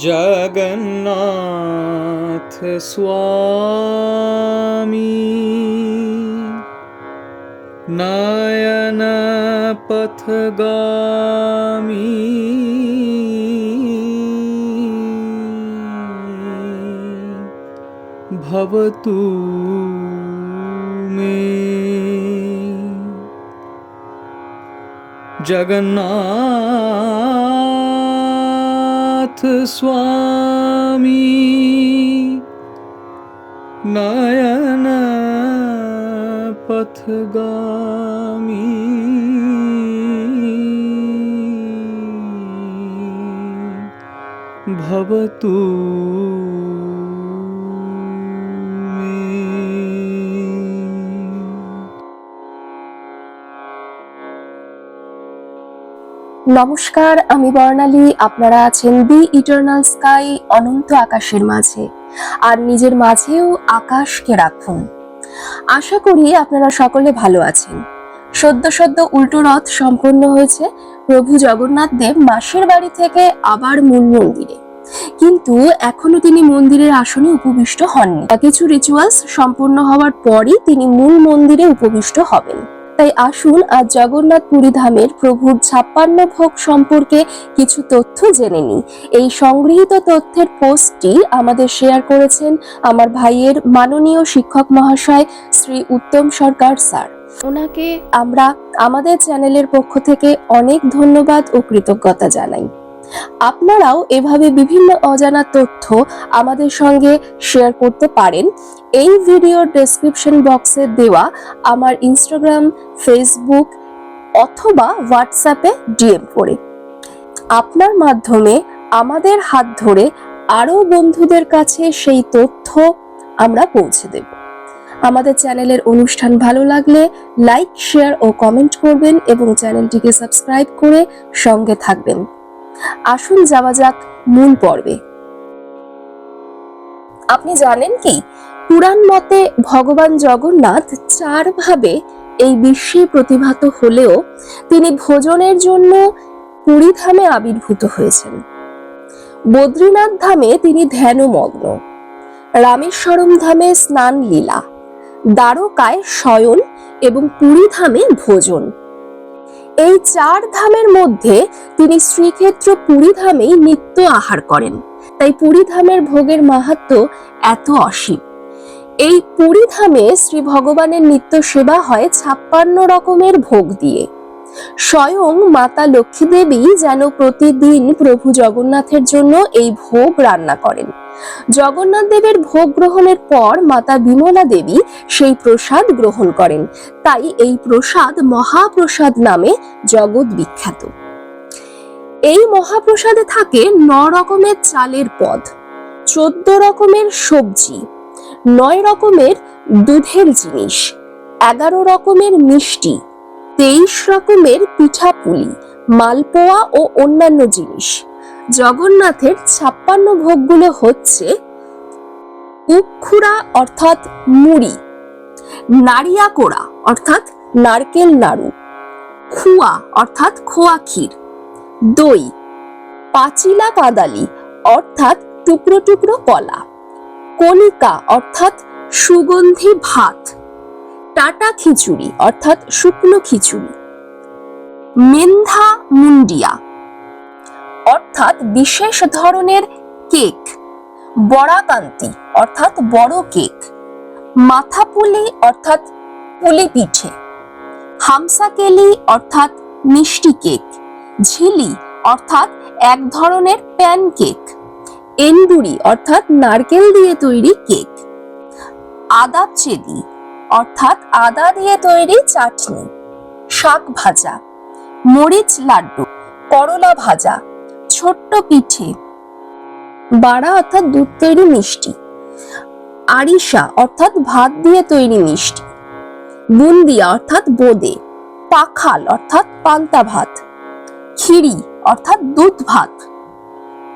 जगन्नाथ स्वामी नयनपथगामी। भवतु मे। जगन्नाथ स्वामी नयन पथगामी भवतु নমস্কার, আমি বর্ণালী। আপনারা আছেন দি ইটার্নাল স্কাই, অনন্ত আকাশের মাঝে। আর নিজের মাঝেও আকাশকে রাখুন। আশা করি আপনারা সকলে ভালো আছেন। সদ্য সদ্য উল্টো রথ সম্পন্ন হয়েছে প্রভু জগন্নাথ দেব মাসির বাড়ি থেকে আবার মূল মন্দিরে। কিন্তু এখনও তিনি মন্দিরের আসনে উপবিষ্ট হননি। কিছু রিচুয়ালস সম্পূর্ণ হওয়ার পরই তিনি মূল মন্দিরে উপবিষ্ট হবেন। তাই আসুন আজ জগন্নাথ পুরী ধামের প্রভুর ছাপ্পান্ন ভোগ সম্পর্কে কিছু তথ্য জেনে নিই। এই সংগৃহীত তথ্যের পোস্টটি আমাদের শেয়ার করেছেন আমার ভাইয়ের মাননীয় শিক্ষক মহাশয় শ্রী উত্তম সরকার স্যার। ওনাকে আমরা আমাদের চ্যানেলের পক্ষ থেকে অনেক ধন্যবাদ ও কৃতজ্ঞতা জানাই। আপনারাও এভাবে বিভিন্ন অজানা তথ্য আমাদের সঙ্গে শেয়ার করতে পারেন। এই ভিডিওর ডেসক্রিপশন বক্সে দেওয়া আমার ইনস্টাগ্রাম ফেসবুক অথবা হোয়াটসঅ্যাপে ডিএম করে। আপনার মাধ্যমে আমাদের হাত ধরে আরও বন্ধুদের কাছে সেই তথ্য আমরা পৌঁছে দেব। আমাদের চ্যানেলের অনুষ্ঠান ভালো লাগলে লাইক শেয়ার ও কমেন্ট করবেন এবং চ্যানেলটিকে সাবস্ক্রাইব করে সঙ্গে থাকবেন। আসুন যাওয়া যাক মূল পর্বে। আপনি জানেন কি? পুরাণ মতে ভগবান জগন্নাথ চার ভাবে এই বিশ্বে প্রতিভাত হলেও তিনি ভোজনের জন্য পুরী ধামে আবির্ভূত হয়েছেন। বদ্রীনাথ ধামে তিনি ধ্যানমগ্ন। রামেশ্বরম ধামে স্নান লীলা দ্বারকায় শয়ন এবং পুরী ধামে ভোজন। এই চার ধামের মধ্যে তিনি শ্রীক্ষেত্র পুরী ধামেই নিত্য আহার করেন। তাই পুরী ধামের ভোগের মাহাত্ম এত অসীম। এই পুরী ধামে শ্রী ভগবানের নিত্য সেবা হয় ছাপ্পান্ন রকমের ভোগ দিয়ে। স্বয়ং মাতা লক্ষ্মী দেবী যেন প্রতিদিন প্রভু জগন্নাথের জন্য এই ভোগ রান্না করেন। জগন্নাথ দেবের ভোগ গ্রহণের পর মাতা বিমলা দেবী সেই প্রসাদ গ্রহণ করেন। তাই এই প্রসাদ মহাপ্রসাদ নামে জগৎ বিখ্যাত। এই মহাপ্রসাদে থাকে ন রকমের চালের পদ, চোদ্দ রকমের সবজি, নয় রকমের দুধের জিনিস, এগারো রকমের মিষ্টি, তেইশ রকমের পিঠাপুলি, মালপোয়া ও অন্যান্য জিনিস। জগন্নাথের ছাপ্পান্ন ভোগগুলো হচ্ছে উক্ষুরা অর্থাৎ মুড়ি নারিয়া কোড়া অর্থাৎ নারকেল নাড়ু, খুয়া অর্থাৎ খোয়া ক্ষীর, দই, পাচিলা কাদালি অর্থাৎ টুকরো টুকরো কলা কণিকা অর্থাৎ সুগন্ধি ভাত, টাটা খিচুড়ি অর্থাৎ শুকনো খিচুড়ি, মেন্ধা মুন্ডিয়া অর্থাৎ বিশেষ ধরনের কেক। বড়াকান্তি অর্থাৎ বড় কেক। মাথাপুলি, অর্থাৎ পুলি পিঠে হামসাকেলি, অর্থাৎ মিষ্টি কেক। ঝিলি, অর্থাৎ এক ধরনের প্যান কেক এন্ডুরি অর্থাৎ নারকেল দিয়ে তৈরি কেক। আদাব চেদি অর্থাৎ আদা দিয়ে তৈরি চাটনি। শাক ভাজা। মরিচ লাড্ডু। করলা ভাজা। ছোট্ট পিঠে। বাড়া অর্থাৎ দুধ তৈরি মিষ্টি। আরিশা অর্থাৎ ভাত দিয়ে তৈরি মিষ্টি। বুন্দিয়া অর্থাৎ বোদে। পাখাল অর্থাৎ পান্তা ভাত। খিরি অর্থাৎ দুধ ভাত।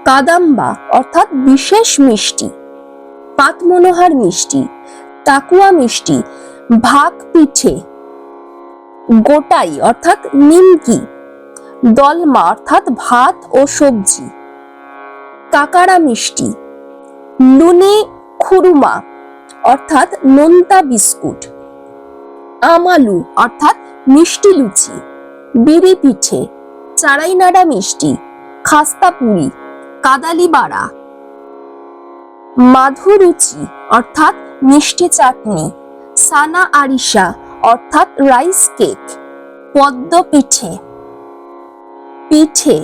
কাদাম্বা অর্থাৎ বিশেষ মিষ্টি। পাতমনোহার মিষ্টি। তাকুয়া মিষ্টি। ভাগ পিঠে। গোটাই অর্থাৎ নিমকি। দলমা অর্থাৎ ভাত ও সবজি। কাকারা মিষ্টি। নুনে খুরুমা অর্থাৎ নোনতা বিস্কুট। আমালু অর্থাৎ মিষ্টি লুচি। বিড়ি পিঠে চারাইনাড়া মিষ্টি। খাস্তা পুরি, কাদালি বাড়া। মাধুরুচি অর্থাৎ মিষ্টি চাটনি। সানা আরিসা অর্থাৎ রাইস কেক। পদ্ম পিঠে পিঠে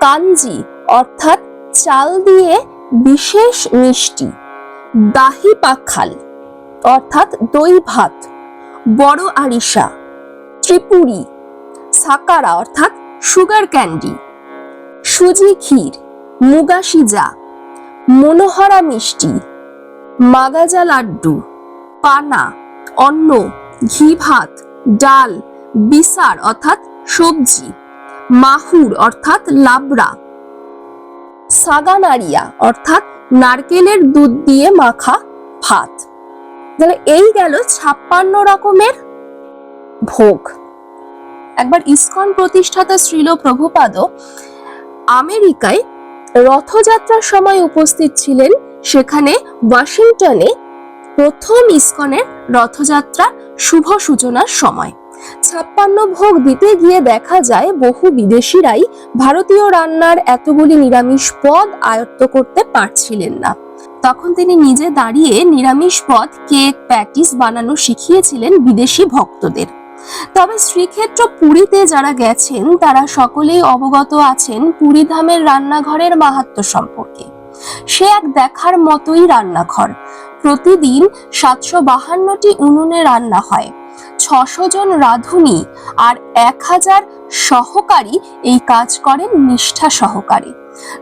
কাঞ্জি অর্থাৎ চাল দিয়ে বিশেষ মিষ্টি। দাহি পাখাল অর্থাৎ দই ভাত। বড় আরিসা ত্রিপুরি সাকারা অর্থাৎ সুগার ক্যান্ডি। সুজি ক্ষীর মুগা সিজা মনোহরা মিষ্টি মাগাজা লাড্ডু পানা অন্ন ঘি ভাত ডাল বিসার অর্থাৎ সবজি মাহুর, অর্থাৎ লাবড়া। সাগানারিয়া অর্থাৎ নারকেলের দুধ দিয়ে মাখা ভাত। তাহলে এই গেল ছাপ্পান্ন রকমের ভোগ। একবার ইসকন প্রতিষ্ঠাতা শ্রীল প্রভুপাদ আমেরিকায় রথযাত্রার সময় উপস্থিত ছিলেন। সেখানে ওয়াশিংটনে প্রথম ইসকনের রথযাত্রা শুভ সূচনার সময়। ছাপ্পান্ন ভোগ দিতে গিয়ে দেখা যায় বহু বিদেশিরাই ভারতীয় রান্নার এতগুলি নিরামিষ পদ আয়ত্ত করতে পারছিলেন না। তখন তিনি নিজে দাঁড়িয়ে নিরামিষ পদ, কেক, প্যাটিস বানানো শিখিয়েছিলেন বিদেশি ভক্তদের। তবে শ্রীক্ষেত্র পুরীতে যারা গেছেন, তারা সকলেই অবগত আছেন পুরী ধামের রান্নাঘরের মাহাত্ম্য সম্পর্কে। সে এক দেখার মতোই রান্নাঘর। প্রতিদিন সাতশো বাহান্নটি উনুনে রান্না হয়। ছশো জন রাঁধুনি আর এক হাজার সহকারী এই কাজ করেন নিষ্ঠা সহকারে।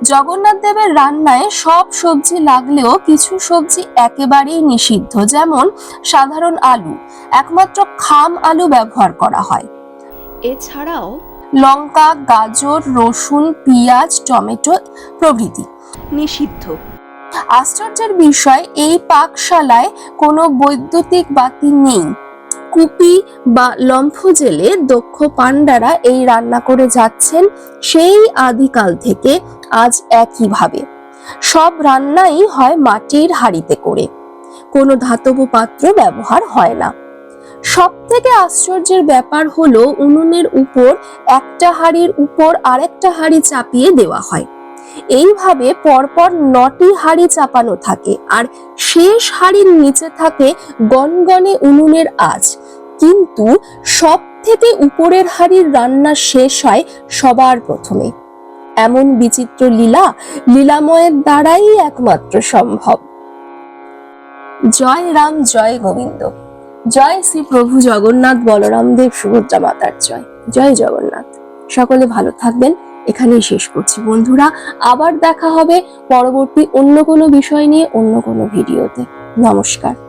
জগন্নাথ দেবের রান্নায় সব সবজি লাগলেও কিছু সবজি একেবারেই নিষিদ্ধ যেমন সাধারণ আলু একমাত্র খাম আলু ব্যবহার করা হয়। এছাড়াও লঙ্কা গাজর রসুন পেঁয়াজ টমেটো প্রভৃতি। নিষিদ্ধ। আশ্চর্যের বিষয় এই পাকশালায় কোনো বৈদ্যুতিক বাতি নেই। কুপি বা লম্ফ জেলে দক্ষ পাণ্ডারা এই রান্না করে যাচ্ছেন সেই আদিকাল থেকে আজ একইভাবে। সব রান্নাই হয় মাটির হাড়িতে করে। কোনো ধাতব পাত্র ব্যবহার হয় না। সব থেকে আশ্চর্যের ব্যাপার হলো উনুনের উপর একটা হাঁড়ির উপর আরেকটা হাঁড়ি চাপিয়ে দেওয়া হয়। এইভাবে পরপর নটি হাঁড়ি চাপানো থাকে আর শেষ হাঁড়ির নিচে থাকে গনগনে উনুনের আঁচ। কিন্তু সব থেকে উপরের হাঁড়ির রান্না শেষ হয় সবার প্রথমে। এমন বিচিত্র লীলা লীলাময়ের দ্বারাই একমাত্র সম্ভব। জয় রাম, জয় গোবিন্দ। জয় শ্রী প্রভু জগন্নাথ বলরাম দেব সুভদ্রা মাতার জয়। জয় জগন্নাথ। সকলে ভালো থাকবেন। এখানেই শেষ করছি বন্ধুরা। আবার দেখা হবে পরবর্তী অন্য কোনো বিষয় নিয়ে, অন্য কোনো ভিডিওতে। নমস্কার।